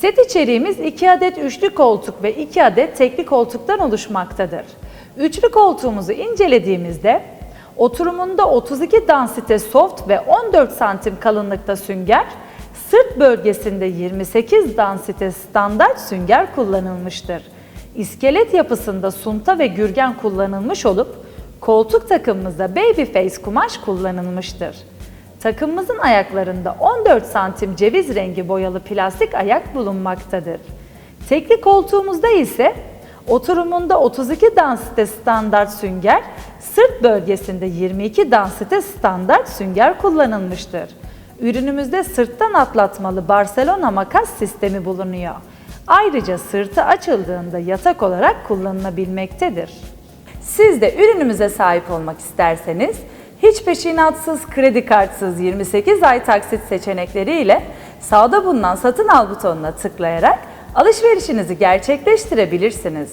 Set içeriğimiz 2 adet üçlü koltuk ve 2 adet tekli koltuktan oluşmaktadır. Üçlü koltuğumuzu incelediğimizde oturumunda 32 dansite soft ve 14 santim kalınlıkta sünger, sırt bölgesinde 28 dansite standart sünger kullanılmıştır. İskelet yapısında sunta ve gürgen kullanılmış olup koltuk takımımızda baby face kumaş kullanılmıştır. Takımımızın ayaklarında 14 santim ceviz rengi boyalı plastik ayak bulunmaktadır. Tekli koltuğumuzda ise oturumunda 32 dansite standart sünger, sırt bölgesinde 22 dansite standart sünger kullanılmıştır. Ürünümüzde sırttan atlatmalı Barcelona makas sistemi bulunuyor. Ayrıca sırtı açıldığında yatak olarak kullanılabilmektedir. Siz de ürünümüze sahip olmak isterseniz hiç peşinatsız, kredi kartsız 28 ay taksit seçenekleriyle sağda bulunan satın al butonuna tıklayarak alışverişinizi gerçekleştirebilirsiniz.